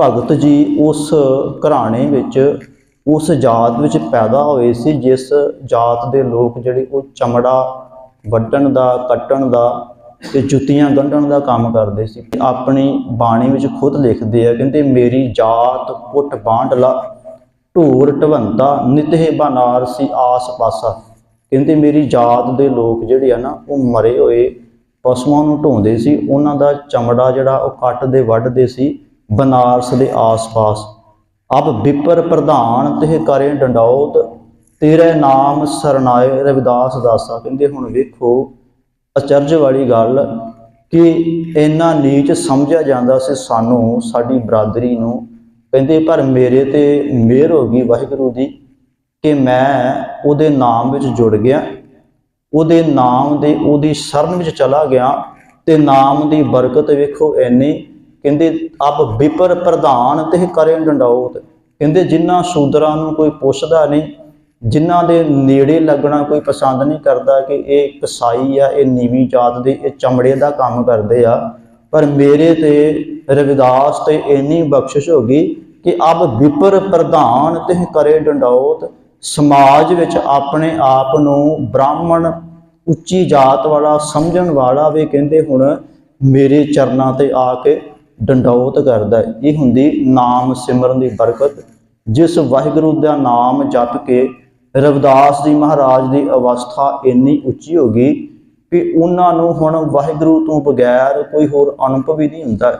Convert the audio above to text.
ਭਗਤ ਜੀ ਉਸ ਘਰਾਣੇ ਵਿੱਚ, ਉਸ ਜਾਤ ਵਿੱਚ ਪੈਦਾ ਹੋਏ ਸੀ, ਜਿਸ ਜਾਤ ਦੇ ਲੋਕ ਜਿਹੜੇ ਉਹ ਚਮੜਾ ਵੱਢਣ ਦਾ, ਕੱਟਣ ਦਾ ਤੇ ਜੁੱਤੀਆਂ ਗੰਢਣ ਦਾ ਕੰਮ ਕਰਦੇ ਸੀ। ਆਪਣੀ ਬਾਣੀ ਵਿੱਚ ਖੁਦ ਲਿਖਦੇ ਆ, ਕਹਿੰਦੇ, ਮੇਰੀ ਜਾਤ ਪੁੱਟ ਬਾਂਡਲਾ, ਢੋਰ ਢਵੰਤਾ, ਨਿਤਹਿ ਬਨਾਰਸੀ ਆਸ ਪਾਸਾ। ਕਹਿੰਦੇ, ਮੇਰੀ ਜਾਤ ਦੇ ਲੋਕ ਜਿਹੜੇ ਆ ਨਾ, ਉਹ ਮਰੇ ਹੋਏ ਪਸ਼ੂਆਂ ਨੂੰ ਢੋਂਦੇ ਸੀ। ਉਹਨਾਂ ਦਾ ਚਮੜਾ ਜਿਹੜਾ ਉਹ ਕੱਟਦੇ ਵੱਢਦੇ ਸੀ ਬਨਾਰਸ ਦੇ ਆਸ-ਪਾਸ। ਅਬ ਵਿਪਰ ਪ੍ਰਧਾਨ ਤੇ ਕਰੇ ਡੰਡੌਤ ਤੇਰੇ ਨਾਮ ਸਰਨਾਏ ਰਵਿਦਾਸ ਦਾਸਾ। ਕਹਿੰਦੇ ਹੁਣ ਵੇਖੋ, ਅਚਰਜ ਵਾਲੀ ਗੱਲ ਕਿ ਇੰਨਾ ਨੀਚ ਸਮਝਿਆ ਜਾਂਦਾ ਸੀ ਸਾਨੂੰ, ਸਾਡੀ ਬਰਾਦਰੀ ਨੂੰ। ਕਹਿੰਦੇ, ਪਰ ਮੇਰੇ ਤੇ ਮਿਹਰ ਹੋ ਗਈ ਵਾਹਿਗੁਰੂ ਦੀ ਕਿ ਮੈਂ ਉਹਦੇ ਨਾਮ ਵਿੱਚ ਜੁੜ ਗਿਆ। ਉਹਦੇ ਨਾਮ ਦੇ, ਉਹਦੀ ਸ਼ਰਨ ਵਿੱਚ ਚਲਾ ਗਿਆ ਤੇ ਨਾਮ ਦੀ ਬਰਕਤ ਵੇਖੋ ਐਨੀ ਕਹਿੰਦੇ ਆਪ ਵਿਪਰ ਪ੍ਰਧਾਨ ਤੇ ਕਰੇ ਡੰਡੌਤ ਕਹਿੰਦੇ ਜਿਨ੍ਹਾਂ ਸ਼ੂਦਰਾਂ ਨੂੰ ਕੋਈ ਪੁੱਛਦਾ ਨਹੀਂ, ਜਿਨ੍ਹਾਂ ਦੇ ਨੇੜੇ ਲੱਗਣਾ ਕੋਈ ਪਸੰਦ ਨਹੀਂ ਕਰਦਾ ਕਿ ਇਹ ਕਸਾਈ ਆ, ਇਹ ਨੀਵੀਂ ਜਾਤ ਦੇ, ਇਹ ਚਮੜੇ ਦਾ ਕੰਮ ਕਰਦੇ ਆ, ਪਰ ਮੇਰੇ ਤੇ ਰਵਿਦਾਸ ਤੇ ਇੰਨੀ ਬਖਸ਼ਿਸ਼ ਹੋ ਗਈ ਕਿ ਆਪ ਵਿਪਰ ਪ੍ਰਧਾਨ ਤੇ ਕਰੇ ਡੰਡੌਤ ਸਮਾਜ ਵਿੱਚ ਆਪਣੇ ਆਪ ਨੂੰ ਬ੍ਰਾਹਮਣ, ਉੱਚੀ ਜਾਤ ਵਾਲਾ ਸਮਝਣ ਵਾਲਾ ਵੀ ਕਹਿੰਦੇ ਹੁਣ ਮੇਰੇ ਚਰਨਾਂ ਤੇ ਆ ਕੇ ਡੰਡੌਤ ਕਰਦਾ ਹੈ। ਇਹ ਹੁੰਦੀ ਨਾਮ ਸਿਮਰਨ ਦੀ ਬਰਕਤ, ਜਿਸ ਵਾਹਿਗੁਰੂ ਦਾ ਨਾਮ ਜਪ ਕੇ ਰਵਿਦਾਸ ਜੀ ਮਹਾਰਾਜ ਦੀ ਅਵਸਥਾ ਇੰਨੀ ਉੱਚੀ ਹੋ ਗਈ ਕਿ ਉਹਨਾਂ ਨੂੰ ਹੁਣ ਵਾਹਿਗੁਰੂ ਤੋਂ ਬਗੈਰ ਕੋਈ ਹੋਰ ਅਨੁਭਵ ਹੀ ਨਹੀਂ ਹੁੰਦਾ